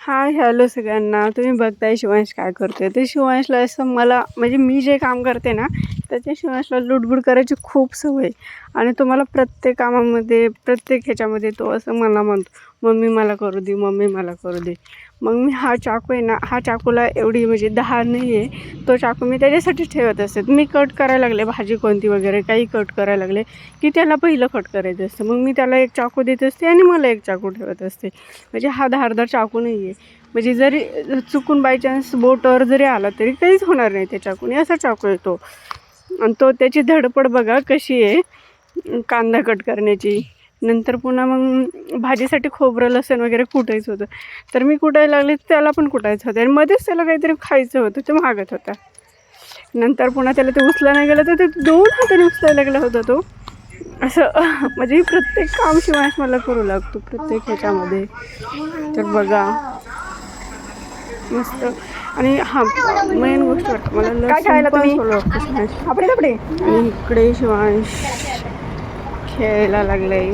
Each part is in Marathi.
हाय हॅलो सगळ्यांना. तुम्ही बघताय शिवांश काय करतोय? ते शिवांशला असं मला म्हणजे मी जे काम करते ना त्याच्याशिवाय असला लुडबुड करायची खूप सवय आणि तो मला प्रत्येक कामामध्ये प्रत्येक ह्याच्यामध्ये तो असं मला म्हणतो मम्मी मला करू दे मम्मी मला करू दे. मग मी हा चाकू आहे ना हा चाकूला एवढी म्हणजे दहा नाही आहे तो चाकू मी त्याच्यासाठीच ठेवत असते. मी कट करायला लागले भाजी कोणती वगैरे काही कट करायला लागले की त्याला पहिलं कट करायचं असतं. मग मी त्याला एक चाकू देत असते आणि मला एक चाकू ठेवत असते. म्हणजे हा धारदार चाकू नाही आहे म्हणजे जरी चुकून बाय चान्स बोटवर जरी आला तरी काहीच होणार नाही त्या चाकूने. असा चाकू येतो आणि तो त्याची धडपड बघा कशी आहे. कांदा कट करण्याची. नंतर पुन्हा मग भाजीसाठी खोबरं लसण वगैरे कुटायचं होतं. तर मी कुटायला लागले त्याला पण कुटायचं होतं. आणि मध्येच त्याला काहीतरी खायचं होतं ते मागत होता. नंतर पुन्हा त्याला ते उचला नाही गेलं तर ते दोन हाताने उचलायला लागला होता तो. असं म्हणजे प्रत्येक काम शिवाय मला करू लागतो प्रत्येक ह्याच्यामध्ये. तर बघा. मस्त. आणि हा मेन गोष्ट वाटतं मला शिवांश. आपडे कपडे? आणि इकडे शिवांश खेळायला लागलाय.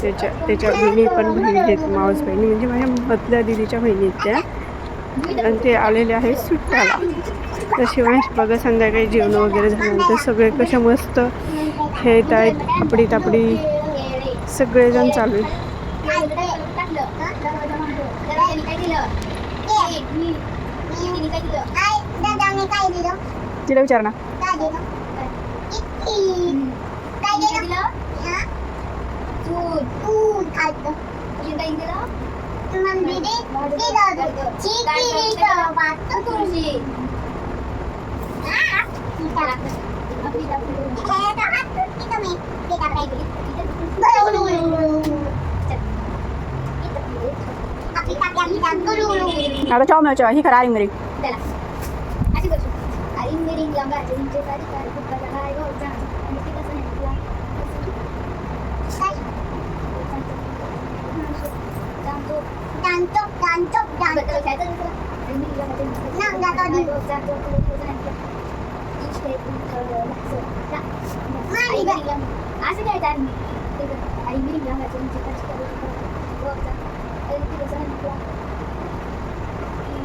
त्याच्या त्याच्या बहिणी पण बहिणी आहेत मावस बहिणी. म्हणजे माझ्या बदल्या दिदीच्या बहिणी त्या. आणि ते आलेले आहेत सुट्ट्याला तर शिवांश बघा संध्याकाळी जेवण वगैरे झाल्यानंतर सगळे कसे मस्त खेळत आहेत आपडी तापडी सगळेजण चालू आहे. तिला विचार ना आता चाव मिळायचं ही खरं आई मेरी असं काय त्या आई मी लागायचं म्हणजे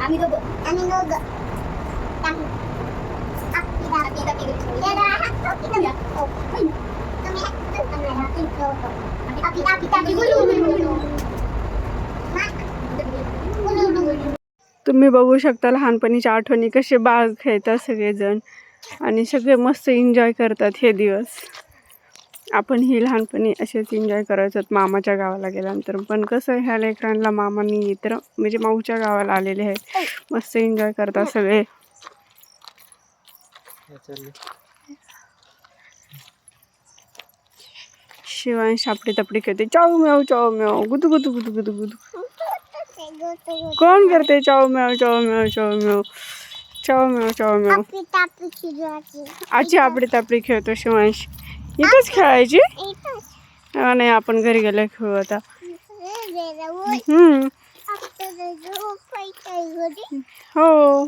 आम्ही दोघं आम्ही दोघं आपली आपली तुम्ही बघू शकता लहानपणीच्या आठवणी कसे बाग खेळतात सगळेजण आणि सगळे मस्त एन्जॉय करतात हे दिवस. आपण ही लहानपणी असेच एन्जॉय करायचो. मामाच्या गावाला गेल्यानंतर. पण कसं ह्या लेकरांना मामानी तर म्हणजे माऊच्या गावाला आलेले आहेत. मस्त एन्जॉय करतात सगळे. शिवांश आपली तपडी खेळते. चाऊ म्याव चाऊ म्याव. गुदू गुदू गुदू गुदू गुदू. कोण करते? चाऊ म्याव चाऊ म्याव चाऊ म्याव. चाऊ म्याव चाऊ म्याव. आजी आपली तापडी खेळतो शिवांश. इथंच खेळायची? हा, नाही आपण घरी गेले खेळू आता. हम्म. हो.